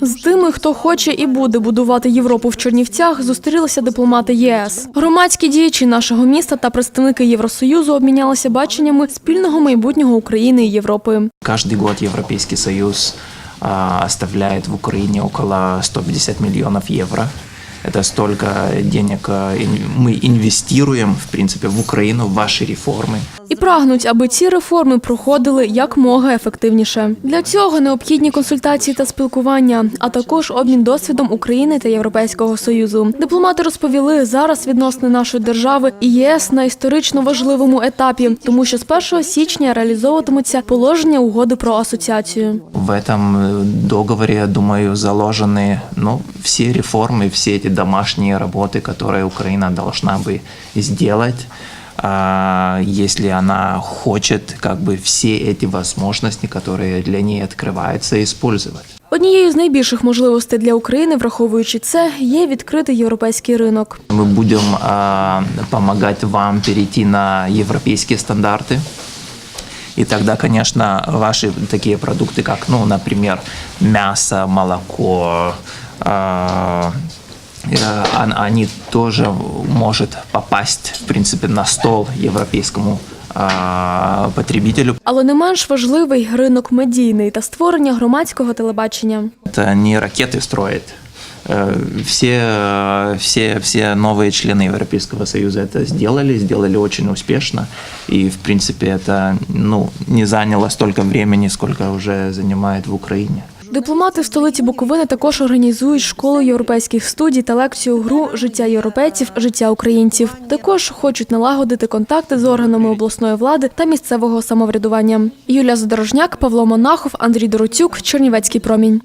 З тими, хто хоче і буде будувати Європу в Чернівцях, зустрілися дипломати ЄС. Громадські діячі нашого міста та представники Євросоюзу обмінялися баченнями спільного майбутнього України і Європи. Кожний год Європейський Союз оставляє в Україні около 150 мільйонів евро. Это столько денег а, ин- мы инвестируем, в принципе, в Украину, в ваши реформы. І прагнуть, аби ці реформи проходили якмога ефективніше. Для цього необхідні консультації та спілкування, а також обмін досвідом України та Європейського союзу. Дипломати розповіли зараз відносини нашої держави і ЄС на історично важливому етапі, тому що з 1 січня реалізовуватимуться положення угоди про асоціацію. В этом э, договоре, я думаю, заложены ну, все реформы, все эти домашние работы, которые Украина должна бы сделать, а, если она хочет как бы все эти возможности, которые для ней открываются, использовать. Однією з найбільших можливостей для України, враховуючи це, є відкритий європейський ринок. Мы будем а, помогать вам перейти на европейские стандарты. И тогда, конечно, ваши такие продукты, как, ну, например, мясо, молоко, а, э, он- они тоже может попасть, в принципе, на стол европейскому а, потребителю. Але не менш важливий ринок медійний та створення громадського телебачення. Это не ракеты строит. Э, Все, э, все, все новые члены Европейского Союза это сделали, сделали очень успешно. И, в принципе, это ну, не заняло столько времени, сколько уже занимает в Украине. Дипломати в столиці Буковини також організують школу європейських студій та лекцію гру Життя європейців, життя українців. Також хочуть налагодити контакти з органами обласної влади та місцевого самоврядування. Юлія Задорожняк, Павло Монахов, Андрій Дороцюк, Чернівецький промінь.